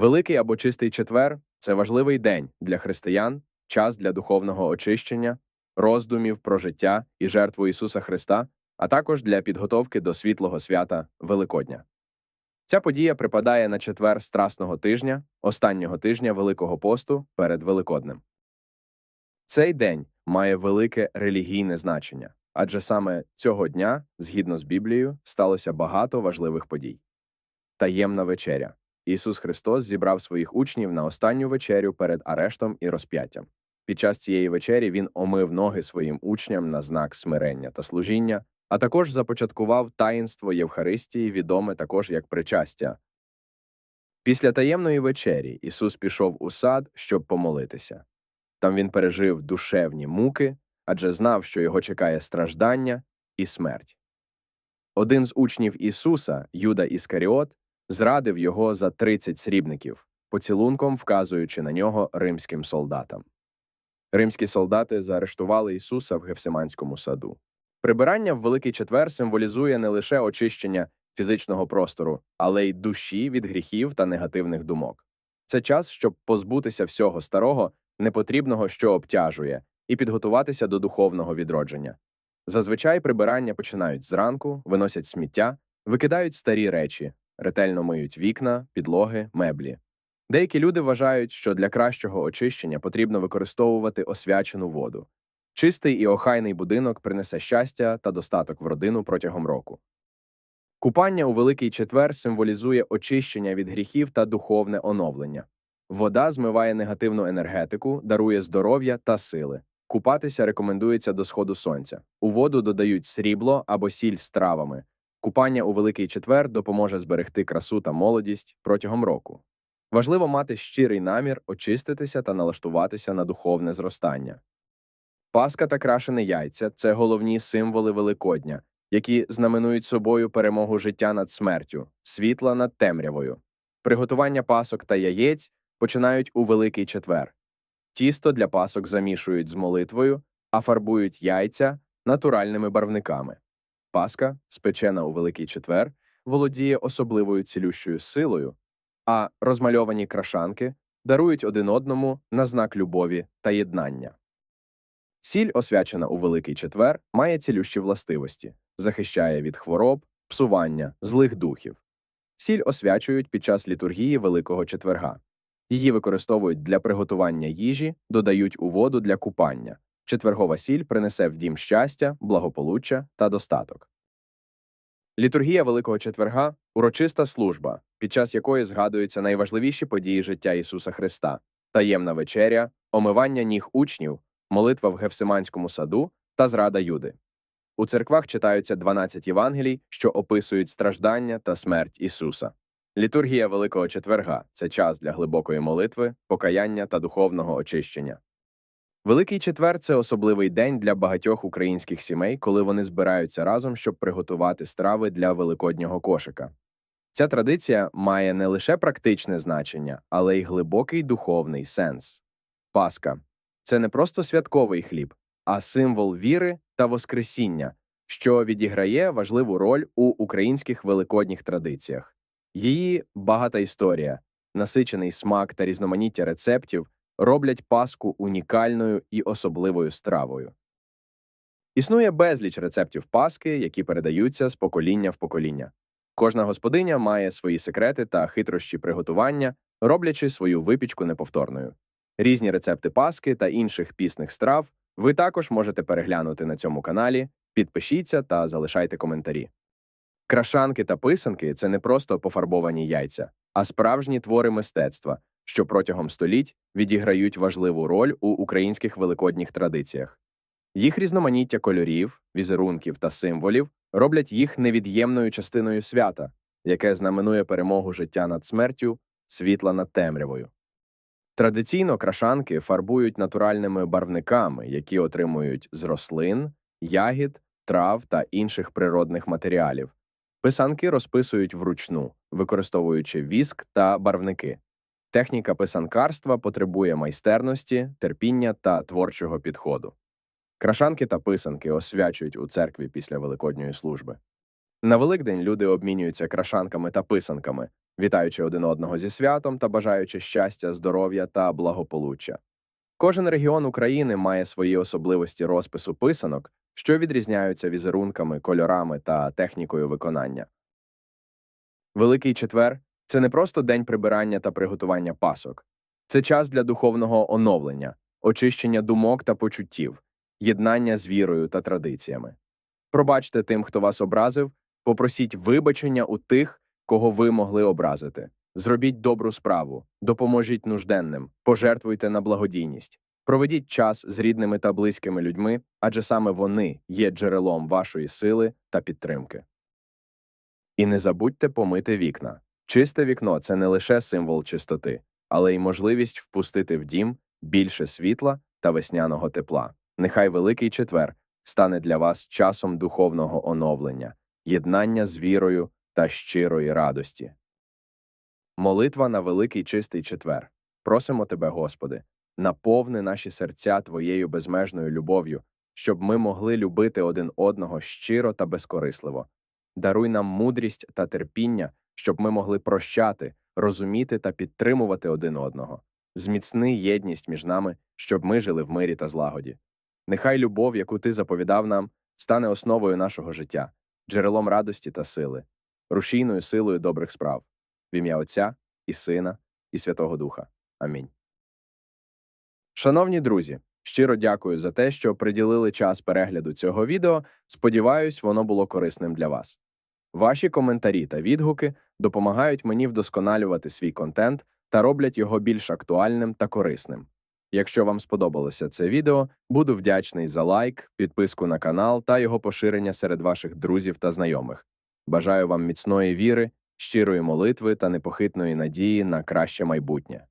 Великий або чистий четвер це важливий день для християн, час для духовного очищення, роздумів про життя і жертву Ісуса Христа, а також для підготовки до світлого свята Великодня. Ця подія припадає на четвер страсного тижня, останнього тижня Великого посту перед Великоднем. Цей день має велике релігійне значення, адже саме цього дня, згідно з Біблією, сталося багато важливих подій. Таємна вечеря. Ісус Христос зібрав своїх учнів на останню вечерю перед арештом і розп'яттям. Під час цієї вечері він омив ноги своїм учням на знак смирення та служіння, а також започаткував таїнство Євхаристії, відоме також як причастя. Після таємної вечері Ісус пішов у сад, щоб помолитися. Там він пережив душевні муки, адже знав, що його чекає страждання і смерть. Один з учнів Ісуса, Юда Іскаріот, зрадив його за 30 срібників, поцілунком вказуючи на нього римським солдатам. Римські солдати заарештували Ісуса в Гефсиманському саду. Прибирання в Великий Четвер символізує не лише очищення фізичного простору, але й душі від гріхів та негативних думок. Це час, щоб позбутися всього старого, непотрібного, що обтяжує, і підготуватися до духовного відродження. Зазвичай прибирання починають зранку, виносять сміття, викидають старі речі, ретельно миють вікна, підлоги, меблі. Деякі люди вважають, що для кращого очищення потрібно використовувати освячену воду. Чистий і охайний будинок принесе щастя та достаток в родину протягом року. Купання у Великий Четвер символізує очищення від гріхів та духовне оновлення. Вода змиває негативну енергетику, дарує здоров'я та сили. Купатися рекомендується до сходу сонця. У воду додають срібло або сіль з травами. Купання у Великий Четвер допоможе зберегти красу та молодість протягом року. Важливо мати щирий намір очиститися та налаштуватися на духовне зростання. Паска та крашене яйця це головні символи Великодня, які знаменують собою перемогу життя над смертю, світла над темрявою. Приготування пасок та яєць починають у Великий Четвер. Тісто для пасок замішують з молитвою, а фарбують яйця натуральними барвниками. Паска, спечена у Великий Четвер, володіє особливою цілющою силою, а розмальовані крашанки дарують один одному на знак любові та єднання. Сіль, освячена у Великий Четвер, має цілющі властивості, захищає від хвороб, псування, злих духів. Сіль освячують під час літургії Великого Четверга. Її використовують для приготування їжі, додають у воду для купання. Четвергова сіль принесе в дім щастя, благополуччя та достаток. Літургія Великого Четверга урочиста служба, під час якої згадуються найважливіші події життя Ісуса Христа, таємна вечеря, омивання ніг учнів, молитва в Гефсиманському саду та зрада Юди. У церквах читаються 12 Євангелій, що описують страждання та смерть Ісуса. Літургія Великого Четверга це час для глибокої молитви, покаяння та духовного очищення. Великий четвер це особливий день для багатьох українських сімей, коли вони збираються разом, щоб приготувати страви для великоднього кошика. Ця традиція має не лише практичне значення, але й глибокий духовний сенс. Пасха це не просто святковий хліб, а символ віри та воскресіння, що відіграє важливу роль у українських великодніх традиціях. Її багата історія, насичений смак та різноманіття рецептів роблять паску унікальною і особливою стравою. Існує безліч рецептів паски, які передаються з покоління в покоління. Кожна господиня має свої секрети та хитрощі приготування, роблячи свою випічку неповторною. Різні рецепти паски та інших пісних страв ви також можете переглянути на цьому каналі. Підпишіться та залишайте коментарі. Крашанки та писанки це не просто пофарбовані яйця, а справжні твори мистецтва, що протягом століть відіграють важливу роль у українських великодніх традиціях. Їх різноманіття кольорів, візерунків та символів роблять їх невід'ємною частиною свята, яке знаменує перемогу життя над смертю, світла над темрявою. Традиційно крашанки фарбують натуральними барвниками, які отримують з рослин, ягід, трав та інших природних матеріалів. Писанки розписують вручну, використовуючи віск та барвники. Техніка писанкарства потребує майстерності, терпіння та творчого підходу. Крашанки та писанки освячують у церкві після великодньої служби. На Великдень люди обмінюються крашанками та писанками, вітаючи один одного зі святом та бажаючи щастя, здоров'я та благополуччя. Кожен регіон України має свої особливості розпису писанок, що відрізняються візерунками, кольорами та технікою виконання. Великий четвер це не просто день прибирання та приготування пасок, це час для духовного оновлення, очищення думок та почуттів, єднання з вірою та традиціями. Пробачте тим, хто вас образив, попросіть вибачення у тих, кого ви могли образити. Зробіть добру справу, допоможіть нужденним, пожертвуйте на благодійність, проведіть час з рідними та близькими людьми, адже саме вони є джерелом вашої сили та підтримки. І не забудьте помити вікна. Чисте вікно це не лише символ чистоти, але й можливість впустити в дім більше світла та весняного тепла. Нехай Великий Четвер стане для вас часом духовного оновлення, єднання з вірою та щирої радості. Молитва на Великий Чистий Четвер. Просимо Тебе, Господи, наповни наші серця Твоєю безмежною любов'ю, щоб ми могли любити один одного щиро та безкорисливо. Даруй нам мудрість та терпіння, щоб ми могли прощати, розуміти та підтримувати один одного. Зміцни єдність між нами, щоб ми жили в мирі та злагоді. Нехай любов, яку ти заповідав нам, стане основою нашого життя, джерелом радості та сили, рушійною силою добрих справ. В ім'я Отця і Сина, і Святого Духа. Амінь. Шановні друзі, щиро дякую за те, що приділили час перегляду цього відео. Сподіваюсь, воно було корисним для вас. Ваші коментарі та відгуки допомагають мені вдосконалювати свій контент та роблять його більш актуальним та корисним. Якщо вам сподобалося це відео, буду вдячний за лайк, підписку на канал та його поширення серед ваших друзів та знайомих. Бажаю вам міцної віри, щирої молитви та непохитної надії на краще майбутнє.